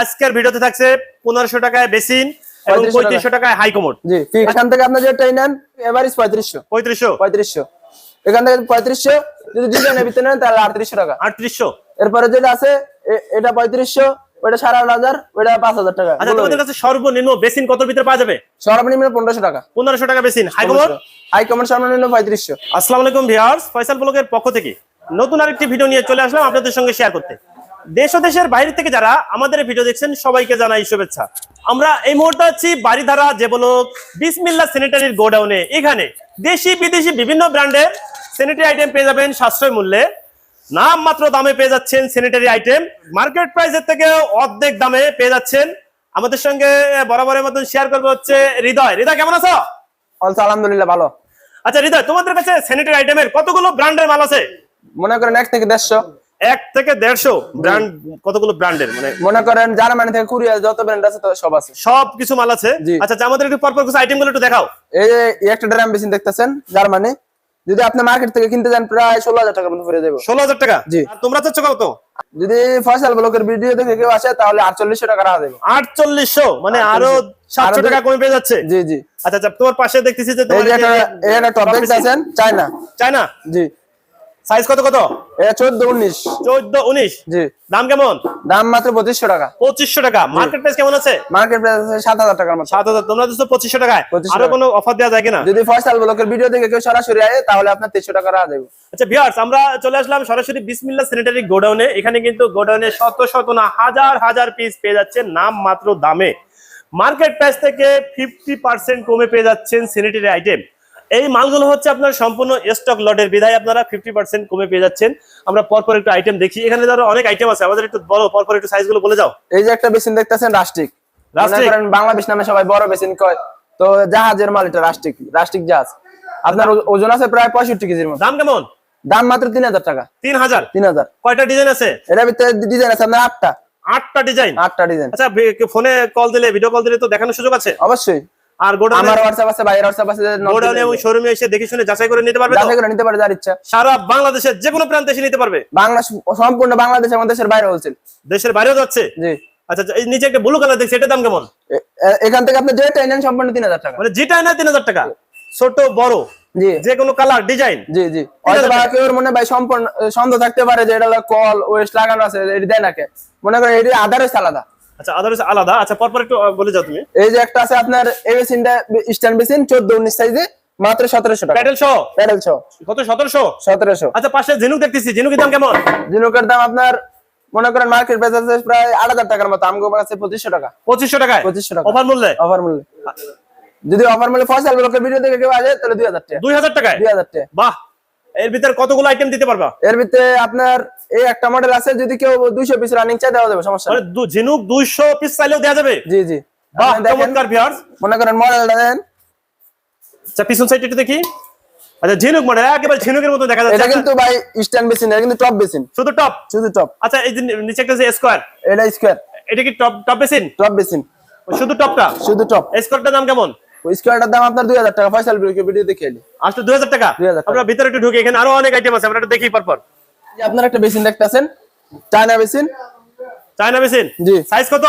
আজকের ভিডিওতে থাকছে পনেরোশো টাকায় বেসিন এবং পঁয়ত্রিশশো টাকায়। হাই কমোড জি এখান থেকে আপনি যেটাই নেন এভারেজ পঁয়ত্রিশশো। পঁয়ত্রিশশো। পঁয়ত্রিশশো। এখান থেকে পঁয়ত্রিশশো যদি ডিজাইনের ভিতরে নেন তাহলে আটত্রিশশো টাকা। আটত্রিশশো। এরপরে যেটা আছে এটা পঁয়ত্রিশশো ওটা সাড়ে আট হাজার ওটা পাঁচ হাজার টাকা। আচ্ছা তোমাদের কাছে সর্বনিম্ন বেসিন কত ভিতরে পাওয়া যাবে? সর্বনিম্ন পনেরোশো টাকা। পনেরোশো টাকা basin high commode high comment সর্বনিম্ন পঁয়ত্রিশশো। আসসালামু আলাইকুম ভিউয়ার্স ফয়সাল ব্লগের পক্ষ থেকে নতুন আরেকটি ভিডিও নিয়ে চলে আসলাম আপনাদের সঙ্গে শেয়ার করতে। দেশ ও দেশের বাইরে থেকে যারা আমাদের ভিডিও দেখছেন সবাইকে জানাই শুভেচ্ছা। আমরা এই মুহূর্তে আছি বাড়িধারা যে বলক বিসমিল্লা স্যানিটারির গোডাউনে এখানে দেশি বিদেশি বিভিন্ন ব্র্যান্ডের স্যানিটারি আইটেম পেয়ে যাবেন সাশ্রয় মূল্যে। নাম মাত্র দামে পেয়ে যাচ্ছেন স্যানিটারি আইটেম মার্কেট প্রাইসের থেকে অর্ধেক দামে পেয়ে যাচ্ছেন। আমাদের সঙ্গে বরাবরের মতন শেয়ার করবে হচ্ছে হৃদয়। হৃদয় কেমন আছো? অলসো আলহামদুলিল্লাহ ভালো। আচ্ছা হৃদয় তোমাদের কাছে স্যানিটারি আইটেমের কতগুলো ব্র্যান্ডের মাল আছে? মনে করেন এক থেকে দেড়শো। এক থেকে দেড়শো ব্র্যান্ড কতগুলো ব্র্যান্ডের মানে মনে করেন জার্মানি থেকে যত ব্র্যান্ড আছে সব আছে। সব কিছু মাল আছে। আচ্ছা আচ্ছা, আমাদের একটু পরপর কিছু আইটেমগুলো একটু দেখাও। এই যে একটা ড্রাম মেশিন দেখতেছেন জার্মানি। যদি আপনি মার্কেট থেকে কিনতে যান প্রায় ষোলো হাজার টাকা পড়ে ষোলো হাজার টাকা? জি। আর তোমরা চাচ্ছ কত? যদি ফয়সাল ব্লকের ভিডিও দেখে কেউ আসে তাহলে আটচল্লিশশো টাকা রাখা দেবে। আটচল্লিশশো? মানে আরও 4800 সাতশো টাকা কমে পেয়ে যাচ্ছে? জি জি। আচ্ছা আচ্ছা তোমার পাশে দেখতেছি যে দেখতেছেন চায়না? জি। সাইজ কত কত? এটা চোদ্দ উনিশ। চোদ্দ উনিশ? জি। দাম কেমন? দাম মাত্র পঁচিশশো টাকা। পঁচিশশো টাকা। মার্কেট প্রাইস কেমন আছে? মার্কেট প্রাইস আছে সাত হাজার টাকার মতো। সাত হাজার। তোমরা দিচ্ছ পঁচিশশো টাকায়। 2500 আরও কোনো অফার দেওয়া যায় কিনা? যদি ফয়সাল ব্লকের ভিডিও দেখে কেউ সরাসরি আয় তাহলে আপনার তেইশশো টাকা রাখা দেবে আচ্ছা ভিউয়ার্স আমরা চলে আসলাম সরাসরি বিসমিল্লাহ স্যানিটারি গোডাউনে এখানে কিন্তু গোডাউনে শত শত না হাজার হাজার পিস পেয়ে যাচ্ছেন নাম মাত্র দামে। মার্কেট প্রাইস থেকে ফিফটি পার্সেন্ট কমে পেয়ে যাচ্ছেন স্যানিটারি আইটেম এই মালগুলো হচ্ছে আপনার সম্পূর্ণ স্টক লটের বিধায় আপনারা ফিফটি পার্সেন্ট কমে পেয়ে যাচ্ছেন। আমরা পরপর একটু আইটেম দেখি। এখানে ধরো অনেক আইটেম আছে। আমাদের একটু বলো পরপর একটু সাইজগুলো বলে যাও। এই যে একটা বেসিন দেখতেছেন মনে বাংলাদেশ নামে সবাই বড় বেসিন কয়। তো জাহাজের মাল এটা রাস্টিক রাস্টিক জাহাজ। আপনার ওজন আছে প্রায় পঁয়ষট্টি কেজির মতো। দাম কেমন? দাম মাত্র তিন হাজার টাকা। তিন হাজার? তিন হাজার। কয়টা ডিজাইন আছে? এটা ভিতরে ডিজাইন আছে আপনার আটটা। আটটা ডিজাইন? আটটা ডিজাইন। আচ্ছা ফোনে কল দিলে ভিডিও কল দিলে তো দেখানোর সুযোগ আছে? অবশ্যই। আর গোডাউনে আমার হোয়াটসঅ্যাপ আছে ভাইয়ের হোয়াটসঅ্যাপ আছে গোডাউনে এবং শোরুমে এসে দেখে শুনে যাচাই করে নিতে পারবে যাচাই করে নিতে পারে যার ইচ্ছা। সারা বাংলাদেশের যে কোনো প্রান্তে এসে নিতে পারবে। সম্পূর্ণ বাংলাদেশ এবং দেশের বাইরে হোলসেল দেশের বাইরেও যাচ্ছে? জি। আচ্ছা এই নিচে একটা ব্লু কালার দেখছি এটার দাম কেমন? এ- এ- এখান থেকে আপনি যেটা নেন সম্পূর্ণ টাকা। মানে যেটা টাকা ছোট বড় যে কোনো কালার ডিজাইন জি জি। কেউ মনে ভাই সম্পূর্ণ সন্দেহ থাকতে পারে যে এটা কল ওয়েস্ট লাগানো আছে এটি দেয় নাকে মনে করেন এটি আধার হচ্ছে আলাদা। আচ্ছা আদার্স আলাদা। আচ্ছা পরপর একটু বলে যাও তুমি। এই যে একটা আছে আপনার এই মেশিনটা স্ট্যান্ড মেশিন চোদ্দ উনিশ সাইজে মাত্র সতেরোশো টাকা। প্যাডেল সহ প্যাডেল ছ কত সতেরোশো? সতেরোশো। আচ্ছা পাশে ঝিনুক দেখতেছি। ঝিনুকের দাম কেমন? জিনুকের দাম আপনার মনে করেন মার্কেট প্রাইস আছে প্রায় আট হাজার টাকার মতো। আমগো আছে পঁচিশশো টাকা। পঁচিশশো টাকায়? পঁচিশশো টাকা। অফার মূল্যে? অফার মূল্যে। যদি অফার মূল্যে ফসল ব্লকের ভিডিও দেখে কেউ আসে তাহলে দুই হাজার টাকা। দুই হাজার টাকায়? দুই হাজার টাকা। বাহ! এর ভিতরে কতগুলো আইটেম দিতে পারবা? এর ভিতরে আপনার এই একটা মডেল আছে যদি কেউ দুইশো পিস রানিং চাই দেওয়া যাবে সমস্যা। মানে ঝিনুক দুইশো পিস চাইলেও দেওয়া যাবে? জি জি। বাহ চমৎকার ভিউয়ার্স মনে করেন মডেলটা দেন। আচ্ছা পিছন সাইড একটু দেখি। আচ্ছা ঝিনুক মানে একেবারে ঝিনুকের মতো দেখা যাচ্ছে। এটা কিন্তু ভাই স্ট্যান্ড বেসিন এটা কিন্তু টপ বেসিন শুধু টপ শুধু টপ আচ্ছা এই যে নিচে একটা আছে স্কোয়ার এটা স্কোয়ার এটা কি top top basin top basin শুধু টপটা শুধু টপ স্কোয়ারটার দাম কেমন? ওই স্কোয়ারটার দাম আপনার দুই হাজার টাকা। ফয়সাল ভিডিও দেখে এলি। দুই হাজার টাকা? 2000 টাকা। আমরা ভিতরে একটু ঢুকে এখানে আরও অনেক আইটেম আছে আমরা একটু দেখি পরপর। আপনার একটা বেসিন দেখতেছেন চায়না বেসিন। China basin? জি। সাইজ কত?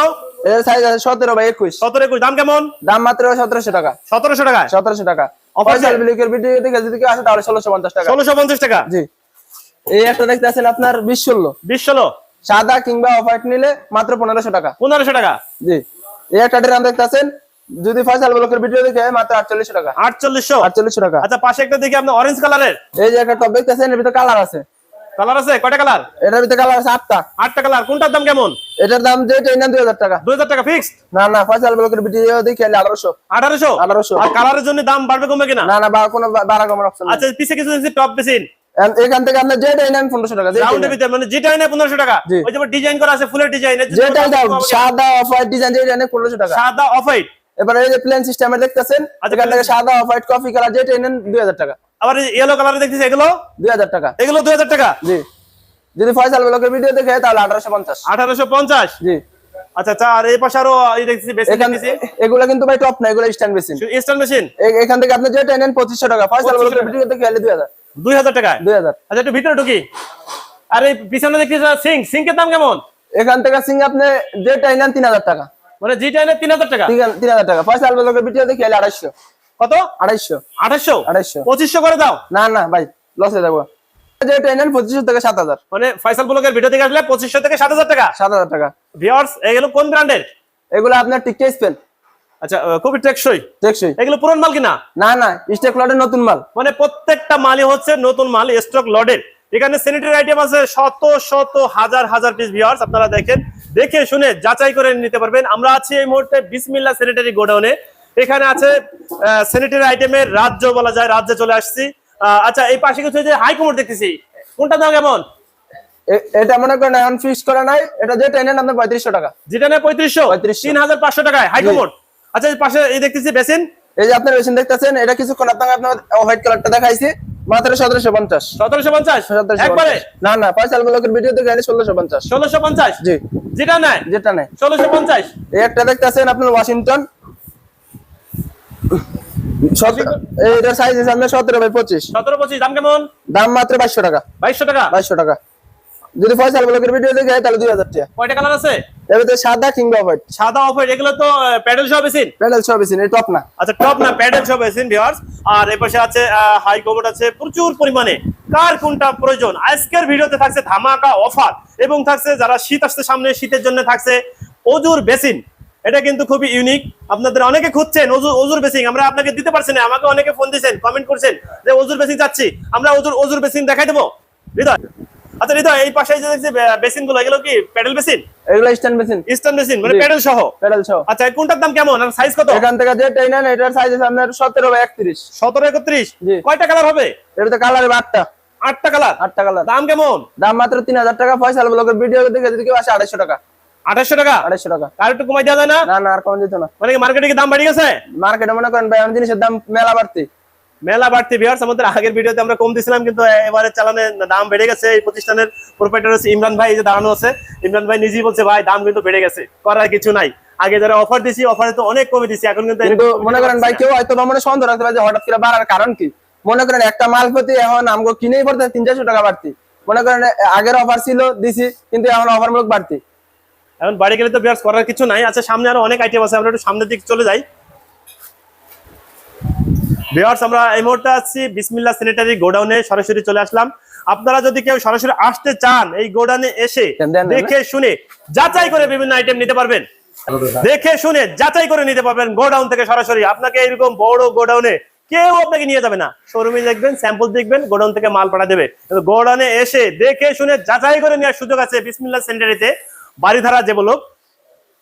এর সাইজ আছে সতেরো বাই একুশ। সতেরো একুশ দাম কেমন? দাম মাত্র সতেরোশো টাকা। সতেরোশো টাকা সতেরোশো টাকা। ফয়সাল ভিডিও দেখে যদি কেউ আসে তাহলে ষোলোশো পঞ্চাশ টাকা। ষোলোশো পঞ্চাশ টাকা? জি। এই একটা দেখতে আছেন আপনার বিশ ষোলো। বিশ ষোলো? সাদা কিংবা অফ হোয়াইট নিলে মাত্র পনেরোশো টাকা। পনেরোশো টাকা? জি। এই একটা ড্রাম দেখতে আছেন যদি ফয়সাল ব্লকের ভিডিও দেখে মাত্র আটচল্লিশশো টাকা। আটচল্লিশশো? আটচল্লিশশো টাকা। আচ্ছা পাশে একটা দেখি আপনার অরেঞ্জ কালারের এই যে একটা টপ দেখতেছেন এর ভিতরে কালার আছে। কালার আছে? কয়টা কালার এটার ভিতরে কালার আছে আটটা। আটটা কালার কোনটার দাম কেমন? এটার দাম এই না দুই হাজার টাকা। দুই হাজার টাকা ফিক্সড না না ফয়সাল ব্লকের ভিডিও দেখে এলে আঠারোশো। আঠারোশো? 1800 আর কালারের জন্য দাম বাড়বে কমবে কিনা? না না বা কোনো বাড়া কমার অপশন আচ্ছা পিছে কিছু টপ বেসিন এখান থেকে আপনার যেটা নেন পনেরোশো টাকা যেটাই নেন। ভিতরে মানে যেটা নেয় পনেরোশো টাকা। ওই যে ডিজাইন করা আছে ফুলের ডিজাইন যেটাই দাও সাদা অফ হোয়াইট ডিজাইন যেটা নেন পনেরোশো টাকা। সাদা অফ হোয়াইট এবার এই যে প্লেন সিস্টেমে দেখতেছেন আচ্ছা, এখান থেকে সাদা অফ হোয়াইট কফি কালার যেটা নেন দুই হাজার টাকা। আবার ইয়েলো কালার দেখতেছি এগুলো? দুই হাজার টাকা। এগুলো দুই হাজার টাকা? জি। যদি ফয়সাল ব্লকের ভিডিও দেখে তাহলে আঠারোশো পঞ্চাশ। আঠারোশো পঞ্চাশ? জি। আচ্ছা আচ্ছা আর এই পাশে আরও এই দেখতেছি এখান দেখতেছি। এগুলো কিন্তু ভাই টপ না এগুলো স্ট্যান্ড বেসিন ইস্টার্ন মেশিন এখান থেকে আপনি যেটা নেন পঁচিশশো টাকা। ফয়সাল 2500 টাকা। ভিডিও দেখে দুই হাজার। টাকায়? দুই হাজার। আচ্ছা একটু ভিতরে ঢুকি। আর এই পিছনে দেখতেছি সিঙ্ক। সিঙ্কের দাম কেমন? এখান থেকে সিং আপনি যেটাই নেন তিন হাজার টাকা। মানে জি টেনের তিন হাজার টাকা? তিন- হাজার টাকা। ভিডিও দেখি এলে আড়াইশো। কত? আড়াইশো। আঠাশশো আড়াইশো। পঁচিশশো করে দাও। না না ভাই লসে যাব। পঁচিশশো থেকে সাত হাজার। মানে ফয়সাল ভিডিও থেকে আসলে পঁচিশশো থেকে সাত হাজার টাকা? সাত হাজার টাকা। ভিওর্স এগুলো কোন ব্র্যান্ডের এগুলো আপনার স্পেন আচ্ছা খুবই টেকসই। দেখছি এগুলো পুরন মাল কিনা? না না স্টেক লটের নতুন মাল। মানে প্রত্যেকটা মালই হচ্ছে নতুন মাল স্টক লডের এখানে স্যানিটারি আইটেম আছে শত শত হাজার হাজার পিস ভিউয়ার্স আপনারা দেখেন। দেখে শুনে যাচাই করে নিতে পারবেন। আমরা আছি এই মুহূর্তে বিসমিল্লা স্যানিটারি গোডাউনে। এখানে আছে স্যানিটারি আইটেমের রাজ্য বলা যায় রাজ্যে চলে আসছি। আচ্ছা এই পাশে কিছু যে হাই কমোড দেখতেছি। কোনটা দাম কেমন? এটা মনে করেন এখন ফিক্স করা নাই। এটা যেটা নেন আপনার পঁয়ত্রিশশো টাকা। যেটা নেয় পঁয়ত্রিশশো? 3500 তিন হাজার পাঁচশো টাকায় হাই কমোড আচ্ছা এই পাশে এই দেখতেছি বেসিন। এই যে আপনার মেশিন দেখতেছেন এটা কিছুক্ষণ আপনাকে আপনার হোয়াইট কালারটা দেখাইছি। মাত্র সতেরোশো পঞ্চাশ। সতেরোশো পঞ্চাশ? একবারে? না না পয়সা লোকের ভিডিও দেখে ষোলোশো পঞ্চাশ? ষোলোশো পঞ্চাশ? জি। যেটা নেয়? যেটা নেই ষোলোশো পঞ্চাশ? এই একটা দেখতেছেন আপনার ওয়াশিংটন। সত- সাইজ আছে আপনার সতেরো বাই পঁচিশ। সতেরো পঁচিশ দাম কেমন? দাম মাত্র বাইশশো টাকা। বাইশশো টাকা? বাইশশো টাকা। যদি ফয়সাল ব্লকের ভিডিও দেখে তাহলে দুই হাজার টাকা। কয়টা কালার আছে? এর সাদা কিংবা হোয়াইট সাদা হোয়াইট এগুলো তো প্যাডেল সহ বেসিন প্যানেল সব বেশি এই টপ না। আচ্ছা টপ না প্যাডেল সহ বেসিন ভিউয়ার্স আর এই পাশে আছে হাই কমোড আছে প্রচুর পরিমাণে। কার কোনটা প্রয়োজন? আজকের ভিডিওতে থাকছে ধামাকা অফার এবং থাকছে যারা শীত আসছে সামনে শীতের জন্য থাকছে অজুর বেসিন এটা কিন্তু খুবই ইউনিক আপনাদের অনেকে খুঁজছেন অজুর অজুর বেসিন আমরা আপনাকে দিতে পারছি না আমাকে অনেকে ফোন দিয়েছেন কমেন্ট করছেন যে অজুর বেসিন চাচ্ছি আমরা অজুর অজুর বেসিন দেখাই দেবো? হৃদয়। আচ্ছা হৃদয় এই পাশে যে দেখছি বেসিনগুলো এগুলো কি প্যাডেল বেসিন? এগুলো স্ট্যান্ড ইস্টার্ন বেসিন মানে প্যাডেল সহ? প্যাডেল সহ। আচ্ছা কোনটার দাম কেমন? আর সাইজ কত? এখান থেকে যে টাই নেন এটার সাইজ আছে আপনার সতেরো বাই একত্রিশ। সতেরো একত্রিশ? জি। কয়টা কালার হবে? এটা তো কালার আটটা। আটটা কালার আটটা কালার দাম কেমন? দাম মাত্র তিন হাজার টাকা। ফয়সাল ব্লকের ভিডিও দেখে যদি কেউ আসে আড়াইশো টাকা। আঠাশশো টাকা? আড়াইশো টাকা। আর একটু কমাই দেওয়া যায় না? না না আর কম যেত না। মানে মার্কেটে কি দাম বাড়ি গেছে? মার্কেটে মনে করেন ভাই জিনিসের দাম মেলা বাড়তি। মেলা বাড়তি ভিউয়ার্স আমাদের আগের ভিডিওতে আমরা কম দিছিলাম কিন্তু এবারে চালানের দাম বেড়ে গেছে। এই প্রতিষ্ঠানের প্রোপাইটার হচ্ছে ইমরান ভাই এই যে দাঁড়ানো আছে। ইমরান ভাই নিজেই বলছে ভাই দাম কিন্তু বেড়ে গেছে করার কিছু নাই। আগে যারা অফার দিছি অফারে তো অনেক কমে দিছি এখন কিন্তু মনে করেন ভাই কেউ হয়তো মনে সন্দেহ রাখতে পারে যে হঠাৎ করে বাড়ার কারণ কি? মনে করেন একটা মাল প্রতি এখন আমগো কিনেই পড়তে তিন চারশো টাকা বাড়তি। মনে করেন আগের অফার ছিল দিছি কিন্তু এখন অফার মূলক বাড়তি। এখন বাড়ি গেলে তো ভিউয়ার্স করার কিছু নাই। আচ্ছা সামনে আরও অনেক আইটেম আছে আমরা একটু সামনের দিকে চলে যাই। ভিউয়ার্স আমরা এই মুহূর্তে আছি বিসমিল্লা স্যানিটারি গোডাউনে সরাসরি চলে আসলাম। আপনারা যদি কেউ সরাসরি আসতে চান এই গোডাউনে এসে। দেখে শুনে যাচাই করে বিভিন্ন আইটেম নিতে পারবেন। দেখে শুনে যাচাই করে নিতে পারবেন গোডাউন থেকে সরাসরি। আপনাকে এরকম বড় গোডাউনে কেউ আপনাকে নিয়ে যাবে না। শোরুমে দেখবেন স্যাম্পল দেখবেন গোডাউন থেকে মাল পাঠা দেবে। গোডাউনে এসে দেখে শুনে যাচাই করে নেওয়ার সুযোগ আছে বিসমিল্লা সেন্টারিতে বাড়িধারা যে বলো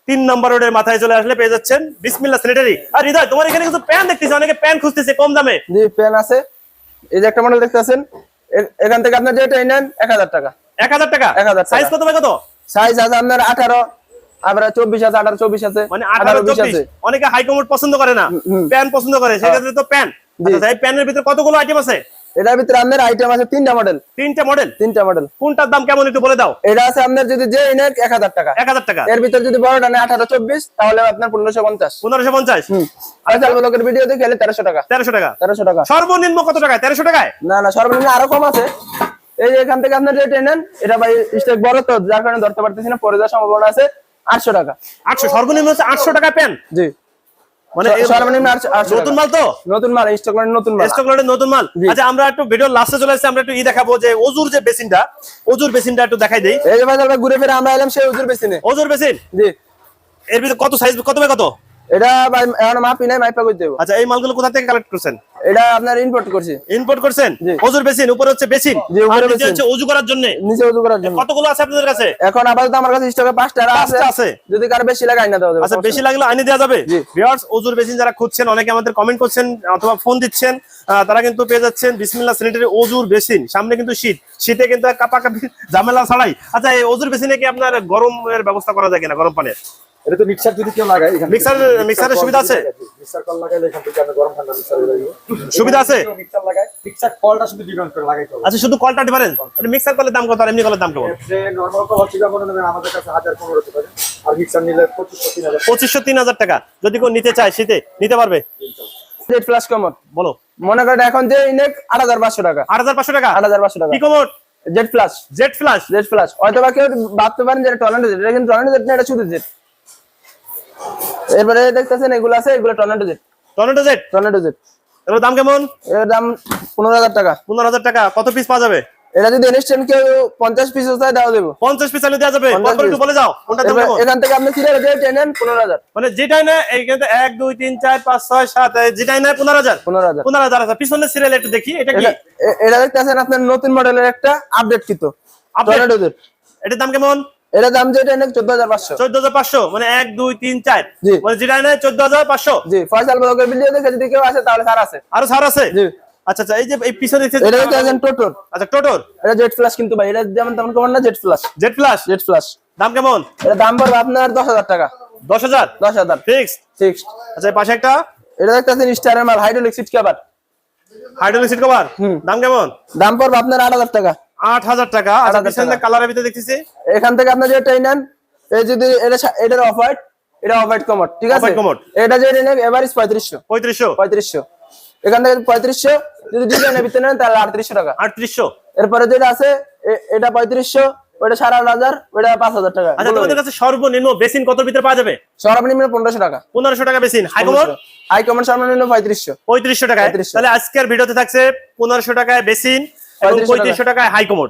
তিন নম্বর রোডের মাথায় চলে আসলে পেয়ে যাচ্ছেন। বিসমিল্লা স্যানিটারি আর হৃদয় তোমার এখানে কিন্তু প্যান দেখতেছি অনেকে প্যান খুঁজতেছে কম দামে। জি পেন আছে। এই যে একটা মডেল দেখতেছেন এখান থেকে আপনার যেটা নেন এক হাজার টাকা। এক হাজার টাকা? 1000 টাকা। সাইজ কত বাই কত? সাইজ আছে আপনার আঠারো আবার চব্বিশ আছে আঠারো চব্বিশ আছে মানে আঠারো বিশ আছে। অনেকে হাই কমোড পছন্দ করে না। প্যান পছন্দ করে সেক্ষেত্রে তো প্যান আচ্ছা এই প্যানের ভিতরে কতগুলো আইটেম আছে? এটার ভিতরে আপনার আইটেম আছে তিনটা মডেল তিনটা মডেল তিনটা মডেল কোনটার দাম কেমন একটু বলে দাও। এটা আছে আপনার যদি যে নেন এক হাজার টাকা। এক হাজার টাকা। এর ভিতরে যদি বড়টা নেয় আঠারো চব্বিশ তাহলে আপনার পনেরোশো পঞ্চাশ। পনেরোশো পঞ্চাশ? ভিডিও দেখে তেরোশো টাকা। তেরোশো টাকা। তেরোশো টাকা। সর্বনিম্ন কত টাকায়? তেরোশো টাকায়? না না সর্বনিম্ন আরও কম আছে। এই যে এখান থেকে আপনার নেন এটা ভাই স্টেক বড় তো যার কারণে ধরতে পারতেছি না পরে যাওয়ার সম্ভাবনা আছে আটশো টাকা। আটশো সর্বনিম্ন হচ্ছে আটশো টাকা প্যান জি। মানে সর্বনিম্ন নতুন মাল তো? নতুন মাল স্টক নতুন মাল। স্টক নতুন মাল। আচ্ছা আমরা একটু ভিডিও লাস্টে চলে আসছি আমরা একটু ই দেখাবো যে অজুর যে বেসিনটা অজুর বেসিনটা একটু দেখাই দেই। এই যে ভাই আমরা ঘুরে ফিরে আমরা এলাম সেই ওজুর বেসিনে। অজুর বেসিন? জি। এর ভিতরে কত সাইজ কত বাই কত? এটা ভাই এখন মাপি নাই মাইপা করে দেবো আচ্ছা এই মালগুলো কোথা থেকে কালেক্ট করছেন? এটা আপনার ইম্পোর্ট করছি। ইম্পোর্ট করছেন? জি। অজুর বেসিন উপরে হচ্ছে বেসিন জি, উপরে আর নিচে বেসিন। হচ্ছে করার জন্য? নিচে করার জন্য। কতগুলো আছে আপনাদের কাছে? এখন আপাতত আমার কাছে স্টকে আছে। আছে। যদি কারও বেশি লাগে আইনা দেওয়া যাবে। আচ্ছা বেশি লাগলে আইনে দেওয়া যাবে? ভিউয়ার্স অজুর বেসিন যারা খুঁজছেন অনেকে আমাদের কমেন্ট করছেন অথবা ফোন দিচ্ছেন তারা কিন্তু পেয়ে যাচ্ছেন বিসমিল্লাহ স্যানিটারি অজুর বেসিন সামনে কিন্তু শীত। শীতে কিন্তু কাপাকাপি ঝামেলা ছাড়াই। আচ্ছা এই অজুর বেসিনে কি আপনার গরমের ব্যবস্থা করা যায় কিনা গরম পানির? এটা তো মিক্সার যদি কেউ লাগায় এখান মিক্সার- মিক্সারের সুবিধা আছে? মিক্সার কল লাগাইলে এখান থেকে আপনি গরম ঠান্ডা মিক্সার হয়ে সুবিধা আছে? মিক্সার লাগায়। মিক্সার কলটা শুধু ডিপেন্ড করে লাগাইতে হবে। আচ্ছা শুধু কলটা ডিফারেন্স মিক্সার কলের দাম কত আর এমনি কলের দাম যে নর্মাল কল হচ্ছে যেমন নেবেন আমাদের কাছে হাজার পনেরো হতে পারে। আর মিক্সার নিলে পঁচিশশো তিন হাজার। পঁচিশশো তিন হাজার টাকা। যদি কেউ নিতে চায় শীতে নিতে পারবে? রেড ফ্লাশ কমর বলো। মনে করেন এখন যে ইনেক আট হাজার পাঁচশো টাকা। আট হাজার পাঁচশো টাকা? আট হাজার পাঁচশো টাকা। কি commode Z plus Z flush Z plus হয়তো বা কেউ ভাবতে পারেন যে টর্নেডো এটা কিন্তু টর্নেডো জেট না এটা শুধু জেট এরপরে দেখতেছেন এগুলো আছে এগুলো tornado jet tornado Z tornado jet এগুলোর দাম কেমন? এর দাম পনেরো হাজার টাকা। পনেরো হাজার টাকা। কত পিস পাওয়া যাবে? এটা যদি ইনস্ট্যান্ট কেউ পঞ্চাশ পিস চাই দেওয়া দেবো পঞ্চাশ পিস চাইলে দেওয়া যাবে। 50 কত একটু বলে যাও কোনটা দাম কেমন? এখান থেকে আপনি সিরিয়াল দিয়ে টেনেন পনেরো হাজার। মানে যেটাই না এইখানে তো এক দুই তিন চার পাঁচ ছয় সাত এই যেটাই না পনেরো হাজার। পনেরো হাজার। পনেরো হাজার আছে। পিছনের সিরিয়াল একটু দেখি এটা কি? এটা দেখতেছেন আপনার নতুন মডেলের একটা আপডেট কিতো জেট এটার দাম কেমন? এটা দাম যেটা চোদ্দ হাজার পাঁচশো? চোদ্দ হাজার পাঁচশো মানে এক দুই তিন চার। মানে যেটাই না চোদ্দ হাজার পাঁচশো। জি ফয়সাল ব্লকের ভিডিও দেখে যদি কেউ আসে তাহলে আছে। আরও আছে? জি। আচ্ছা আচ্ছা এই যে এই পিছনে দেখতে- এটা দেখতেছেন টোটোর আচ্ছা টোটোর? এটা জেড প্লাস কিন্তু ভাই এটা যেমন তেমন কেমন না দাম কেমন? এটা দাম পড়বে আপনার দশ হাজার টাকা। দশ হাজার? দশ হাজার। ফিক্স আচ্ছা পাশে একটা? এটা দেখতেছেন স্টারের মাল hydraulic seat cover hydraulic seat cover হুম। দাম কেমন? দাম পড়বে আপনার আট হাজার টাকা। আট হাজার টাকা। আচ্ছা 8,000 পিছনে টাকা। কালারের ভিতরে দেখতেছি? এখান থেকে আপনার যেটাই নেন এই যদি এটা এটার অফ এটা অফ হোয়াইট ঠিক আছে? Off-white এটা যে নেন এভারেজ পঁয়ত্রিশশো। পঁয়ত্রিশশো? পঁয়ত্রিশশো। এখান থেকে পঁয়ত্রিশশো যদি ডিজাইনের ভিতরে নেন তাহলে আটত্রিশশো টাকা। আটত্রিশশো? এরপরে যেটা আছে এটা পঁয়ত্রিশশো ওটা সাড়ে আট হাজার ওটা পাঁচ হাজার টাকা। আচ্ছা তোমাদের কাছে সর্বনিম্ন বেসিন কত ভিতরে পাওয়া যাবে? সর্বনিম্ন পনেরোশো টাকা। পনেরোশো টাকা বেসিন। হাই কমন সর্বনিম্ন পঁয়ত্রিশশো। পঁয়ত্রিশশো 3500 তাহলে আজকের ভিডিওতে থাকছে পনেরোশো টাকায় বেসিন। এবং 3500 পঁয়ত্রিশশো টাকায়। হাই কমোড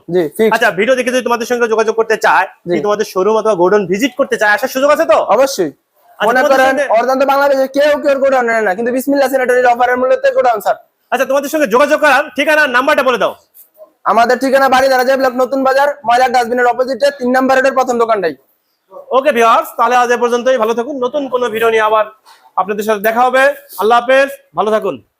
আচ্ছা ভিডিও দেখে যদি তোমাদের সঙ্গে যোগাযোগ করতে চায় তোমাদের শোরুম অথবা গোডাউন ভিজিট করতে চায় আসার সুযোগ আছে তো? অবশ্যই। আচ্ছা, মনে করেন সঙ্গে- অর্ধান্ত বাংলাদেশে কেউ কেউ গোডাউন নেয় না কিন্তু বিসমিল্লা সিনেটারির অফারের মূল্যতে গোডাউন স্যার আচ্ছা তোমাদের সঙ্গে যোগাযোগ করার ঠিকানা নাম্বারটা বলে দাও। আমাদের ঠিকানা বাড়ি ব্লক নতুন বাজার ময়লা ডাস্টবিনের অপোজিটে তিন নাম্বার রোডের প্রথম দোকানটাই। ওকে ভিউয়ার্স তাহলে আজ পর্যন্তই। ভালো থাকুন। নতুন কোনো ভিডিও নিয়ে আবার আপনাদের সাথে দেখা হবে। আল্লাহ হাফেজ। ভালো থাকুন।